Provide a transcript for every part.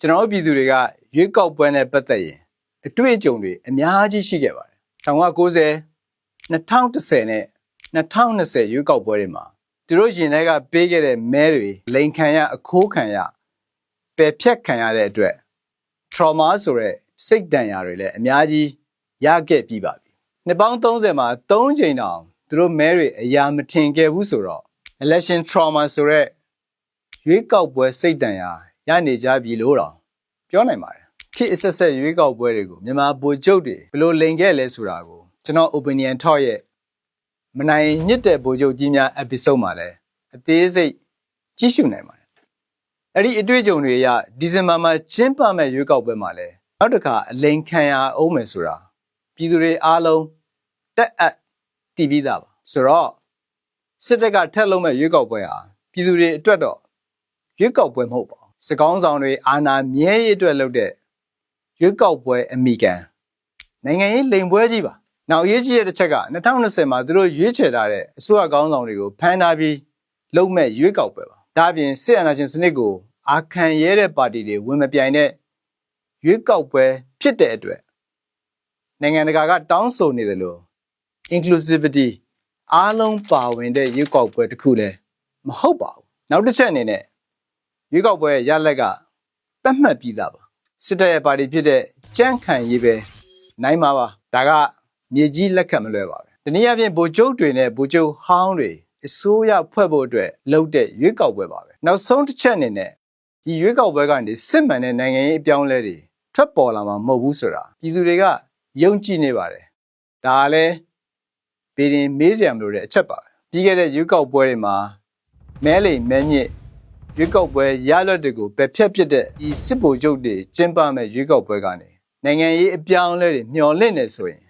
ကျွန်တော်တို့ပြည်သူတွေကရွေးကောက်ပွဲနဲ့ပတ်သက်ရင်အတွေ့အကြုံတွေအများကြီးရှိခဲ့ပါတယ်1990 2010နဲ့2020ရွေးကောက်ပွဲတွေမှာသူတို့ရင်ထဲကပေးခဲ့တဲ့မဲတွေလိန်ခံရအခိုးခံရပယ်ဖြတ်ခံရတဲ့အတွက် trauma ဆိုတဲ့စိတ်ဒဏ်ရာတွေလည်းအများကြီးရခဲ့ပြီးပါပြီနှစ်ပေါင်း30မှာ3ချိန်တောင်သူတို့မဲတွေအရာမထင်ခဲ့ဘူးဆိုတော့ election trauma ဆိုတဲ့ရွေးကောက်ပွဲစိတ်ဒဏ်ရာ ရနေကြပြီလို့တော့ပြောနိုင်ပါတယ်ခေတ်အဆက်ဆက်ရွေးကောက်ပွဲတွေကိုမြန်မာဗိုလ်ချုပ်တွေဘယ်လိုလိန်ခဲ့လဲဆိုတာကိုကျွန်တော် opinion talk ရဲ့မနိုင်ညစ်တဲ့ဗိုလ်ချုပ်ကြီးများ episode မှာလည်းအသေးစိတ်ကြည့်ရှုနိုင်ပါတယ်အဲ့ဒီအတွေ့အကြုံတွေအရဒီဇင်ဘာမှာကျင်းပမဲ့ရွေးကောက်ပွဲမှာလည်းနောက်တစ်ခါအလိန်ခံရအောင်မယ်ဆိုတာပြည်သူတွေအားလုံးတက်အပ်တည်ပြီးသားပါဆိုတော့စစ်တပ်ကထက်လုံးမဲ့ရွေးကောက်ပွဲဟာပြည်သူတွေအတွက်တော့ရွေးကောက်ပွဲမဟုတ်ပါဘူး စကောင်းဆောင်တွေအာဏာမြဲရေးအတွက်လုပ်တဲ့ရွေးကောက်ပွဲအမိခံနိုင်ငံရေးလိန်ပွဲကြီးပါနောက်အရေးကြီးတဲ့တစ်ချက်က2020မှာသူတို့ရွေးချယ်ထားတဲ့အစိုးရကောင်းဆောင်တွေကိုဖမ်းထားပြီးလုံမဲ့ရွေးကောက်ပွဲပါဒါအပြင်စစ်အာဏာရှင်စနစ်ကိုအာခံရဲတဲ့ပါတီတွေဝင်မပြိုင်တဲ့ရွေးကောက်ပွဲဖြစ်တဲ့အတွက်နိုင်ငံတကာကတောင်းဆိုနေတယ်လို့ inclusivity အားလုံးပါဝင်တဲ့ရွေးကောက်ပွဲတစ်ခုလည်းမဟုတ်ပါဘူးနောက်တစ်ချက်အနေနဲ့ ရွေးကောက်ပွဲရဲ့ရလက်ကတတ်မှတ်ပြီးသားပါစစ်တပ်ရဲ့ပါတီဖြစ်တဲ့ကြမ်းခံရေးပဲနိုင်မှာပါဒါကမြေကြီးလက်ခတ်မလွဲပါပဲတနည်းအားဖြင့်ဗိုလ်ချုပ်တွေနဲ့ဗိုလ်ချုပ်ဟောင်းတွေအစိုးရဖွဲ့ဖို့အတွက်လုပ်တဲ့ရွေးကောက်ပွဲပါပဲနောက်ဆုံးတစ်ချက်အနေနဲ့ဒီရွေးကောက်ပွဲကနေစစ်မှန်တဲ့နိုင်ငံရေးအပြောင်းအလဲတွေထွက်ပေါ်လာမှာမဟုတ်ဘူးဆိုတာပြည်သူတွေကယုံကြည်နေပါတယ်ဒါကလည်းပြည်ရင်မေးစရာမလိုတဲ့အချက်ပါပဲပြီးခဲ့တဲ့ရွေးကောက်ပွဲတွေမှာမဲလိမ်မဲညစ် ရွေးကောက်ပွဲရလဒ်တွေကိုပယ်ဖြတ်ပစ်တဲ့ဒီစစ်ဗိုလ်ချုပ်တွေကျင်းပမဲ့ရွေးကောက်ပွဲကနေနိုင်ငံရေးအပြောင်းအလဲတွေမျှော်လင့်နေဆိုရင်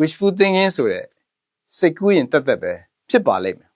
wishful thinking ဆိုတဲ့စိတ်ကူးရင်တက်တက်ပဲဖြစ်ပါလိမ့်မယ်